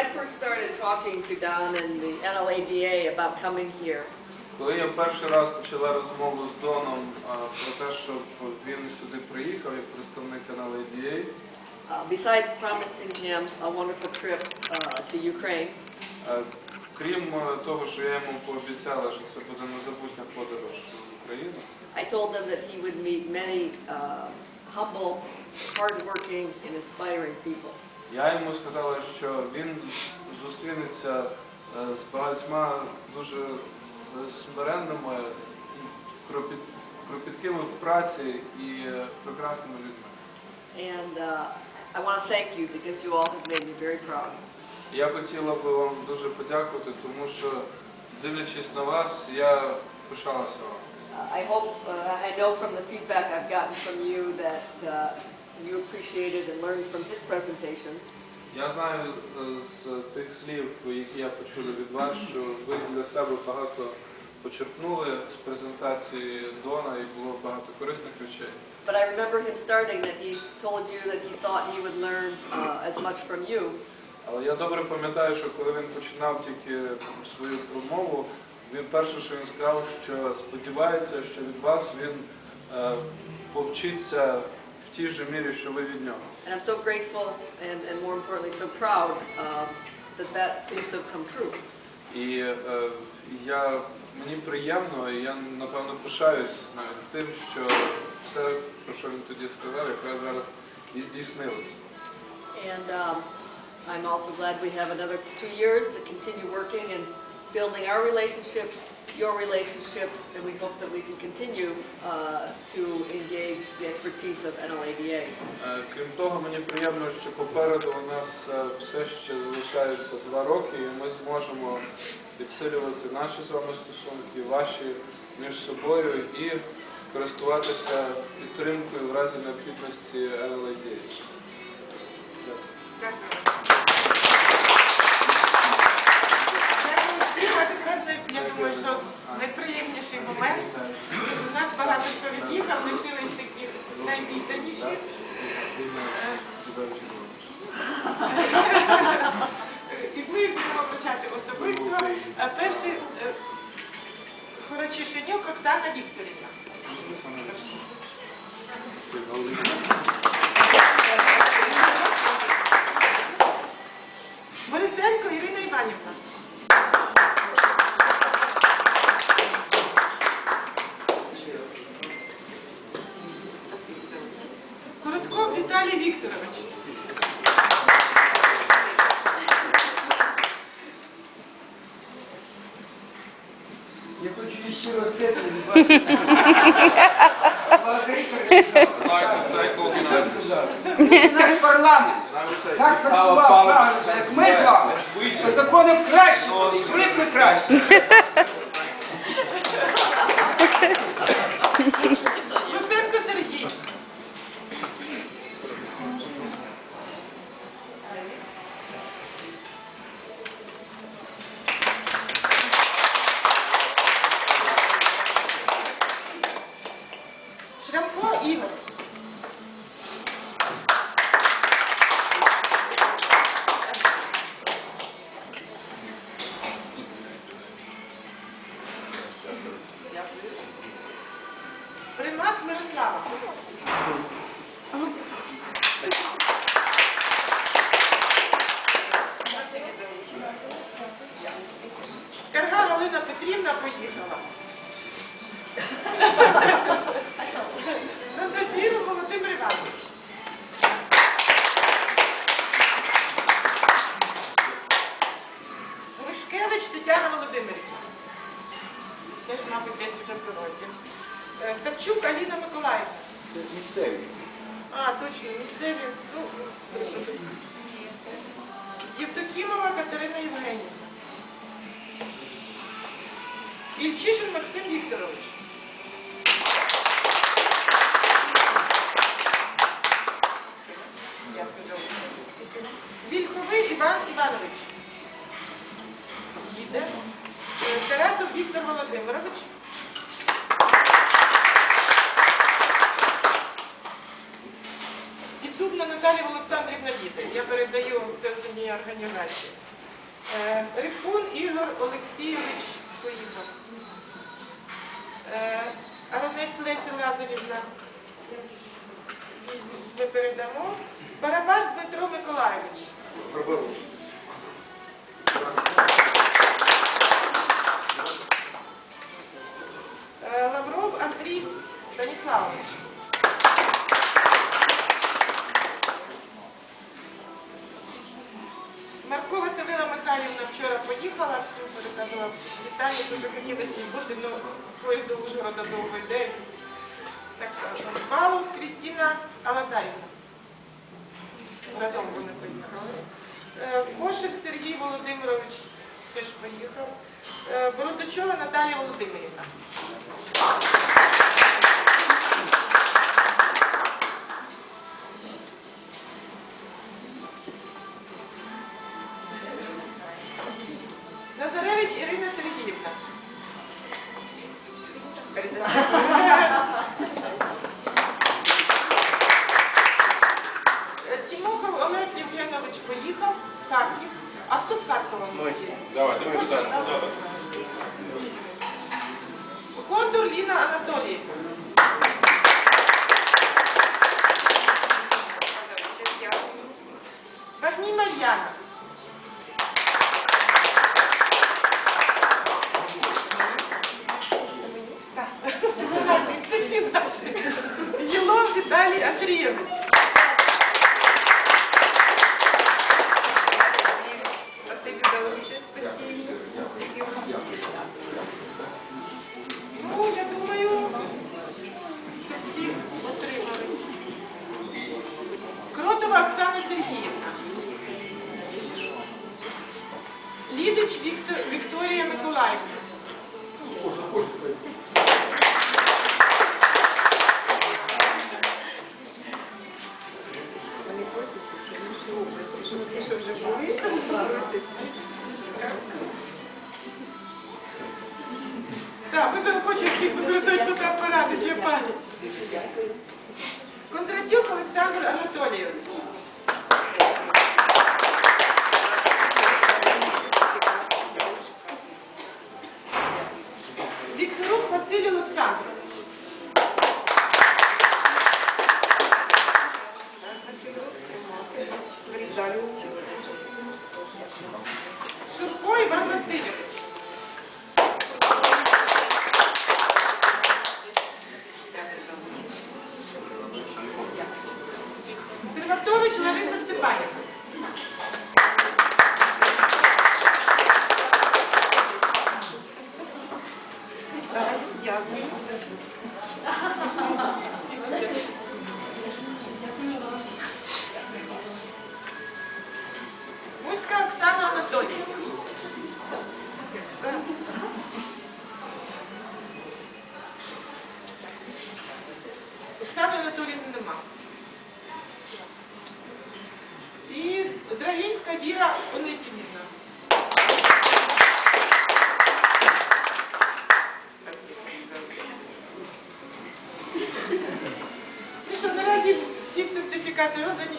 I first started talking to Don and the NLADA about coming here, Коли я перший раз почала розмову з Доном а, про те, щоб він сюди приїхав як представник NLADA, uh, besides promising him a wonderful trip uh, to Ukraine, е, крім е, того, що я йому пообіцяла, що це буде незабутня подорож в Україну, I told him that he would meet many uh, humble, hardworking, and inspiring people. Я йому сказала, що він зустрінеться е, з багатьма дуже е, смиренними, кропіткими в праці і е, прекрасними людьми. And uh, I want to thank you because you all have made me very proud. Я хотіла би вам дуже подякувати, тому що дивлячись на вас, я пишалася вам. Uh, I hope, uh, I know from the feedback I've gotten from you that uh, you appreciated and learned from his presentation. Я знаю е, з тих слів, які я почула від вас, що ви для себе багато почерпнули з презентації Дона і було багато корисних речей. But I remember him starting that he told you that he thought he would learn uh, as much from you Але я добре пам'ятаю, що коли він починав тільки свою промову, він перше, що він сказав, що сподівається, що від вас він е, повчиться в тій же мірі, що ви від нього. And I'm so grateful and, and more importantly, so proud um, that that seems to have come true. І е, я, мені приємно, і я напевно пишаюсь навіть тим, що все, про що він тоді сказав, якраз зараз і здійснилось. And um, I'm also glad we have another two years to continue working and building our relationships, your relationships, and we hope that we can continue uh, to engage the expertise of NLADA. Е, Крім того, мені приємно, що попереду у нас е, все ще залишається два роки, і ми зможемо підсилювати наші з вами стосунки, ваші між собою і користуватися підтримкою в разі необхідності NLAD. Дякую всім, а тепер я думаю, що найприємніший момент. У нас багато хто від'їхав, лишились такі найвідданіші. І ми будемо почати особисто. Перший е, Хорочишенюк Оксана Вікторівна. Хочу ще раз це. Наш парламент так працював як ми з вами, по законам краще, жили б ми краще. Галина Петрівна поїхала. Задобіло Володимир Іванович. Лишкевич Тетяна Володимирівна. Теж, мабуть, десь вже просять. Е, Савчук Аліна Миколаївна. Місцеві. А, точно, місцеві. Ну, Євдокімова Катерина Євгенівна. Ільчишин Максим Вікторович. Вільховий Іван Іванович. Їде. Е, Тарасов Віктор Володимирович. Піддубна Наталія Олександрівна Діти. Я передаю це з однієї організації. Е, Рипун Ігор Олексійович поїхав. Е, Аронець Леся Лазарівна. Ми передамо. Барабаш Дмитро Миколайович. Е, Лавров Андрій Станіславович. Поїзд до Ужгорода довго йде. Так сказано. Балов Крістіна Алатаївна. Разом вони поїхали. Е, Кошик Сергій Володимирович теж поїхав. Е, Бородачова Наталія Володимирівна. Назаревич Ірина Сергіївна. Е, Тимохов Олег Євгенович поїхав. Харків. А хто з Харкова? Давайте ми сюди. Кондур Ліна Анатоліївна. Вагній Мар'яна. Захочемо всіх використовувати фотоапарати для пам'яті. Кондратюк Олександр Анатолійович. Серватович Лариса Степанівна. Українська віра Онисімівна. Ну що, наразі всі сертифікати роздані